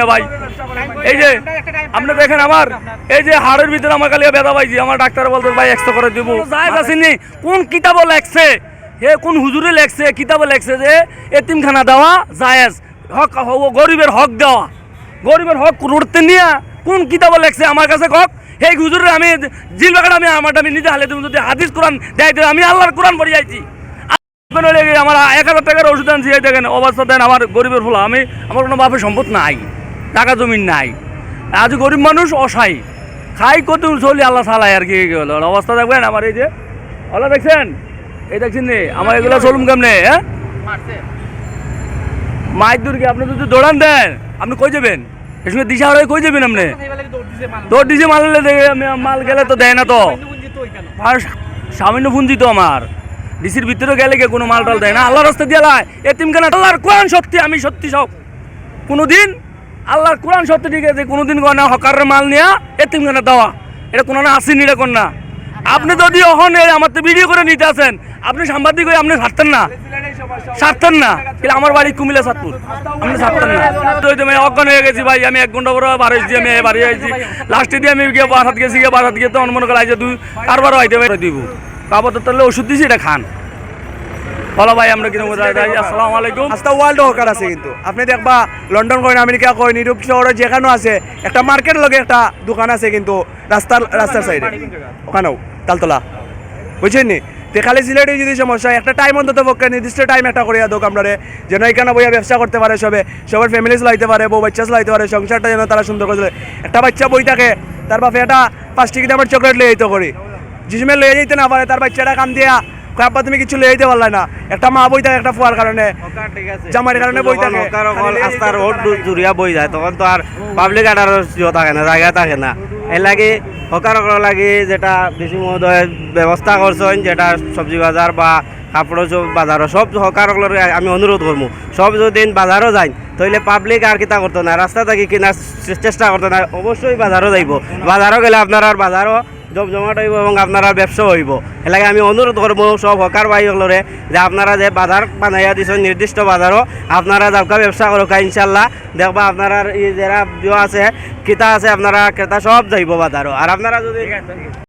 না ভাই। এই যে আপনি দেখেন আমার এই যে হাড়ের ভিতরে আমার কালিয়া ব্যথা পাইছি। আমার ডাক্তার বলতে ভাই এক্সট্রা করে দিব। জায়েজ আসেনি কোন কিতাবও লেখছে? হে কোন হুজুরে লেখছে কিতাবে লেখছে যে এতিমখানা দেওয়া জায়েজ। হক গরিবের হক দেওয়া। গরিবের হক রুটতে নিয়ে কোন কিতাবে লেখছে? আমার কাছে হক সেই হুজুরে আমি জিল বাগান আমি আমার আমি নিজে হালে তুমি যদি হাদিস কোরআন দেয় আমি আল্লাহর কোরআন পড়ে যাইছি। আমার এক হাজার টাকার ওষুধ আনছি দেখেন অবস্থা দেন আমার গরিবের ফলা। আমি আমার কোনো বাপের সম্পদ নাই। টাকা জমিন নাই। আজ গরিব মানুষ অসাই খাই কত চলি, আল্লাহ সালাই আর কি অবস্থা দেখবেন আমার এই যে। ওলা দেখছেন? এই দেখছেন নি? আমার এগুলো চলুম কেমনে হ্যাঁ? মায়ের দুর্গে, আপনি যদি দৌড়ান দেন, আপনি কই যাবেন? এর সঙ্গে দিশা হয়ে কই যাবেন আপনি? তোর ডিজে মারলে দেখে মাল গেলে তো দেয় না তো। সামান্য পুঞ্জি তো আমার। ডিসির ভিতরে গেলে কে কোনো মাল টাল দেয় না। আল্লাহ রাস্তা দিয়ে লাই। এতিম কেন আল্লাহর কোরআন সত্যি, আমি সত্যি সব। কোনোদিন আল্লাহর কোরআন সত্যি ঠিক আছে, কোনোদিন না হকারের মাল নিয়া এতিম কেন দেওয়া। এটা কোনো না আসেনি এটা কোন না। আপনি যদি ওখানে আমার তো ভিডিও করে নিতে আসেন। আপনি সাংবাদিক হয়ে আপনি ছাড়তেন না। ছাড়তেন না। কিন্তু আমার বাড়ি কুমিল্লা, সাতপুর। আপনি ছাড়তেন না। তো ওই তো অজ্ঞান হয়ে গেছি ভাই, আমি এক ঘণ্টা পরে বার হয়েছি আমি বাড়ি আইছি। লাস্টে দিয়ে আমি গিয়ে বারাত গেছি, গিয়ে বারাত গিয়ে তো মনে করে তুই কারবারও আইতে পারে দিব। কাপড় তাহলে ওষুধ দিছি, এটা খান। বলো ভাই আমরা কীরকম আসসালামু আলাইকুম। আস্তা ওয়ার্ল্ড হকার আছে কিন্তু। আপনি দেখবা লন্ডন কইন আমেরিকা কইন ইউরোপ শহরে যেখানে আছে একটা মার্কেট লগে একটা দোকান আছে কিন্তু রাস্তার রাস্তার সাইডে ওখানেও তালতলা। বুঝছেন নি? তে খালি সিলেটে যদি সমস্যা একটা টাইম অন্তত পক্ষে নির্দিষ্ট টাইম একটা করিয়া দোক আমরা যেন এখানে বইয়া ব্যবসা করতে পারে সবে সবার ফ্যামিলি চালাইতে পারে বউ বাচ্চা চালাইতে পারে সংসারটা যেন তারা সুন্দর করে একটা বাচ্চা বই থাকে তার বাপে একটা পাঁচ টিকিট আমার চকলেট লয়ে যেতে করি। যিসমে লয়ে যেতে না পারে তার বাচ্চাটা কাম দিয়া খাপা তুমি কিছু পারলাই না। একটা মা বই থাকে একটা ফুয়ার কারণে। জামাইয়ের কারণে বই থাকে। আস্তার রোড জুড়িয়া বই যায় তখন তো আর পাবলিক আডার থাকে না জায়গা থাকে না। এর লাগে হকার লাগে যেটা বেশি মহোদয় ব্যবস্থা করছেন যেটা সবজি বাজার বা কাপড় সব বাজারও সব হকার আমি অনুরোধ করব। সব যদি বাজারও যাই তাহলে পাবলিক আর কিতা করতো না রাস্তা থাকি কিনার চেষ্টা করতো না অবশ্যই বাজারও যাইব। বাজারও গেলে আপনার আর বাজারও জমজমাট হইব এবং আপনারা ব্যবসা হইব। এলাকায় আমি অনুরোধ করব সব হকার বাইকলরে যে আপনারা যে বাজার বানাইয়া দিছেন, নির্দিষ্ট বাজারও, আপনারা যাবকা ব্যবসা করুক ইনশাল্লাহ দেখবা আপনারা যারা আছে, ক্রেতা আছে, আপনারা ক্রেতা সব যাইব বাজারও। আর আপনারা যদি